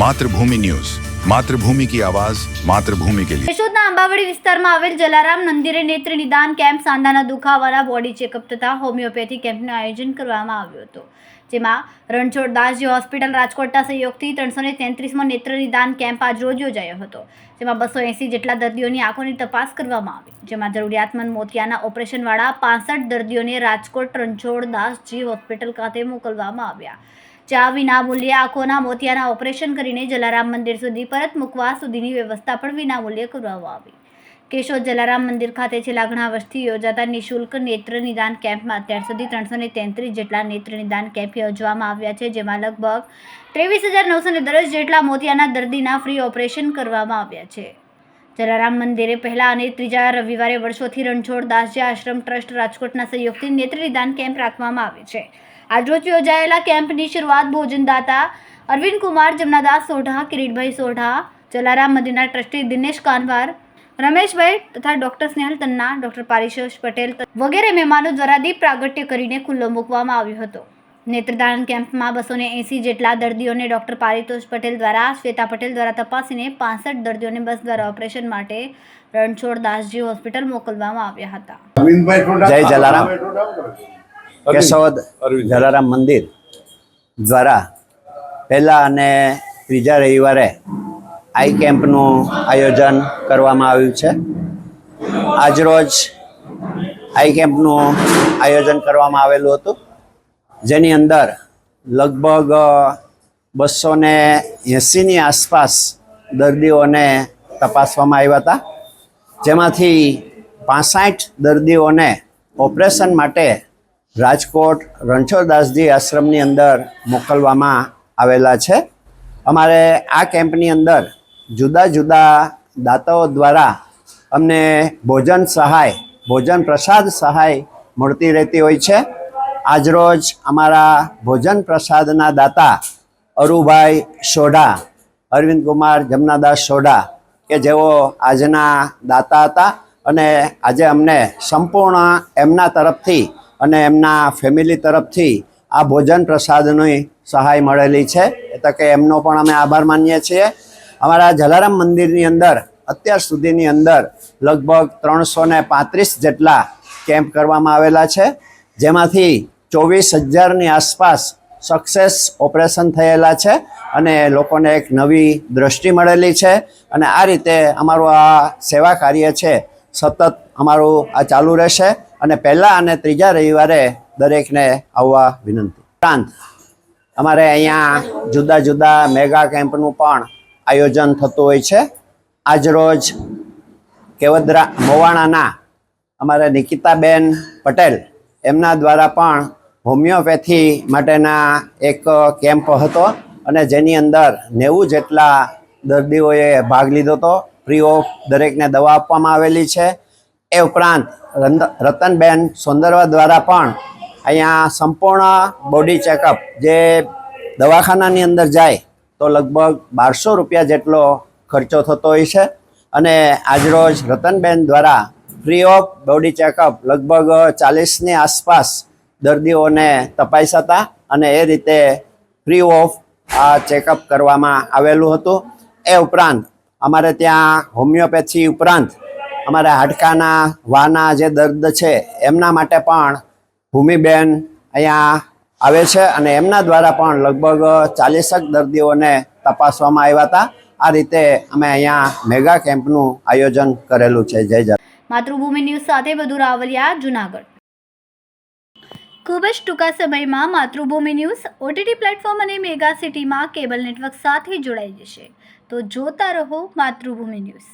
Mathrubhumi news. Mathrubhumi કી આવાજ, માતૃભૂમિ કે લીએ યશોદના આંબાવાડી વિસ્તારમાં આવેલ જલારામ મંદિરે નેત્ર નિદાન કેમ્પ સાંધાના દુખાવાના બોડી ચેકઅપ તથા હોમિયોપેથી કેમ્પનું આયોજન કરવામાં આવ્યું હતું, જેમાં રણછોડદાસજી હોસ્પિટલ રાજકોટના સહયોગથી ત્રણસો ને તેત્રીસમો નેત્ર નિદાન કેમ્પ આજ રોજ યોજાયો હતો, જેમાં બસો એંસી જેટલા દર્દીઓની આંખોની તપાસ કરવામાં આવી, જેમાં જરૂરિયાતમંદ મોતિયાના ઓપરેશનવાળા પાંસઠ દર્દીઓને રાજકોટ રણછોડદાસજી હોસ્પિટલ ખાતે મોકલવામાં આવ્યા. જ્યાં વિનામૂલ્યે આંખોના મોતિયાના ઓપરેશન કરીને જલારામ મંદિર સુધી પરત મૂકવા સુધીની વ્યવસ્થા પણ વિનામૂલ્યે કરવામાં આવી. કેશોદ જલારામ મંદિર ખાતે છેલ્લા ઘણા વર્ષથી યોજાતા નિઃશુલ્ક નેત્ર નિદાન કેમ્પમાં અત્યાર સુધી ત્રણસો ને તેત્રીસ જેટલા નેત્ર નિદાન કેમ્પ યોજવામાં આવ્યા છે, જેમાં લગભગ ત્રેવીસ હજાર નવસો ને દસ જેટલા મોતિયાના દર્દીના ફ્રી ઓપરેશન કરવામાં આવ્યા છે. જલારામ મંદિરે પહેલા અને ત્રીજા રવિવારે વર્ષોથી રણછોડ દાસજી આશ્રમ ટ્રસ્ટ રાજકોટના સહયોગથી નેત્ર નિદાન કેમ્પ રાખવામાં આવે છે. આજરોજ યોજાયેલા કેમ્પની શરૂઆત ભોજનદાતા અરવિંદ કુમાર જમનાદાસ સોઢા કિરીટભાઈ સોઢા જલારામ મંદિરના ટ્રસ્ટી દિનેશ કાનવાર રમેશભાઈ તથા ડોક્ટર સ્નેહલ તન્ના ડોક્ટર પારિશોષ પટેલ વગેરે મહેમાનો દ્વારા દીપ પ્રાગટ્ય કરીને ખુલ્લો મૂકવામાં આવ્યો હતો. નેત્રદાન કેમ્પમાં બસો ને એંસી જેટલા દર્દીઓને ડોક્ટર પારિતોષ પટેલ દ્વારા શ્વેતા પટેલ દ્વારા તપાસીને પાસઠ દર્દીઓને બસ દ્વારા ઓપરેશન માટે રણછોડ દાસજી હોસ્પિટલ મોકલવામાં આવ્યા હતા. જય જલારામ. કેશોદ જલારામ મંદિર. દ્વારા પહેલા અને ત્રીજા રવિવારે આઈ કેમ્પનું આયોજન કરવામાં આવ્યું છે. આજરોજ આઈ કેમ્પનું આયોજન કરવામાં આવેલું હતું. જેની અંદર લગભગ બસો ને એંસીની આસપાસ દર્દીઓને તપાસવામાં આવ્યા હતા. જેમાંથી પાસઠ દર્દીઓને ઓપરેશન માટે રાજકોટ રણછોડદાસજી આશ્રમની અંદર મોકલવામાં આવેલા છે. અમારે આ કેમ્પની અંદર જુદા જુદા દાતાઓ દ્વારા અમને ભોજન સહાય, ભોજન પ્રસાદ સહાય મળતી રહેતી હોય છે. આજરોજ અમારા ભોજન પ્રસાદના દાતા અરુભાઈ સોઢા, અરવિંદ કુમાર જમનાદાસ સોઢા કે જેઓ આજના દાતા હતા અને આજે અમને સંપૂર્ણ એમના તરફથી અને એમના ફેમિલી તરફથી આ ભોજન પ્રસાદની સહાય મળેલી છે. એટલે કે એમનો પણ અમે આભાર માનીએ છીએ. અમારા જલારામ મંદિરની અંદર, અત્યાર સુધીની અંદર લગભગ ત્રણસો ને પાંત્રીસ જેટલા કેમ્પ કરવામાં આવેલા છે. જેમાંથી ચોવીસ હજારની આસપાસ સક્સેસ ઓપરેશન થયેલા છે અને લોકોને એક નવી દ્રષ્ટિ મળેલી છે. અને આ રીતે અમારું આ સેવા કાર્ય છે. સતત અમારું આ ચાલુ રહેશે. અને પહેલા અને ત્રીજા રવિવારે દરેકને આવવા વિનંતી. ઉપરાંત અમારે અહીંયા જુદા જુદા મેગા કેમ્પનું પણ આયોજન થતું હોય છે. આજરોજ કેવદરા મોવાણાના અમારે નિકિતાબેન પટેલ એમના દ્વારા પણ હોમિયોપેથી માટેના એક કેમ્પ હતો અને જેની અંદર નેવું જેટલા દર્દીઓએ ભાગ લીધો હતો. ફ્રી ઓફ દરેકને દવા આપવામાં આવેલી છે. એ ઉપરાંત રતનબેન સોંદરવા દ્વારા પણ અહીંયા સંપૂર્ણ બોડી ચેકઅપ જે દવાખાનાની અંદર જાય તો લગભગ બારસો રૂપિયા જેટલો ખર્ચો થતો હોય છે. અને આજરોજ રતનબેન દ્વારા ફ્રી ઓફ બોડી ચેકઅપ લગભગ ચાલીસની આસપાસ દર્દીઓને તપાસ્યા હતા અને એ રીતે ફ્રી ઓફ આ ચેકઅપ કરવામાં આવેલું હતું. એ ઉપરાંત અમારે ત્યાં હોમિયોપેથી ઉપરાંત અમારે હાડકાના વાના જે દર્દ છે, એમના માટે પણ ભૂમિબેન અહીંયા આવે છે અને એમના દ્વારા પણ લગભગ ચાલીસક દર્દીઓને તપાસવામાં આવ્યા હતા. આ રીતે અમે અહીંયા મેગા કેમ્પનું આયોજન કરેલું છે. જય જય માતૃભૂમિ ન્યૂઝ સાથે વધુ રાવલિયા, જુનાગઢ. ખૂબ જ ટૂંકા સમયમાં માતૃભૂમિ ન્યૂઝ ઓટીટી પ્લેટફોર્મ અને મેગા સિટીમાં કેબલ નેટવર્ક સાથે જોડાઈ જશે. તો જોતા રહો માતૃભૂમિ ન્યૂઝ.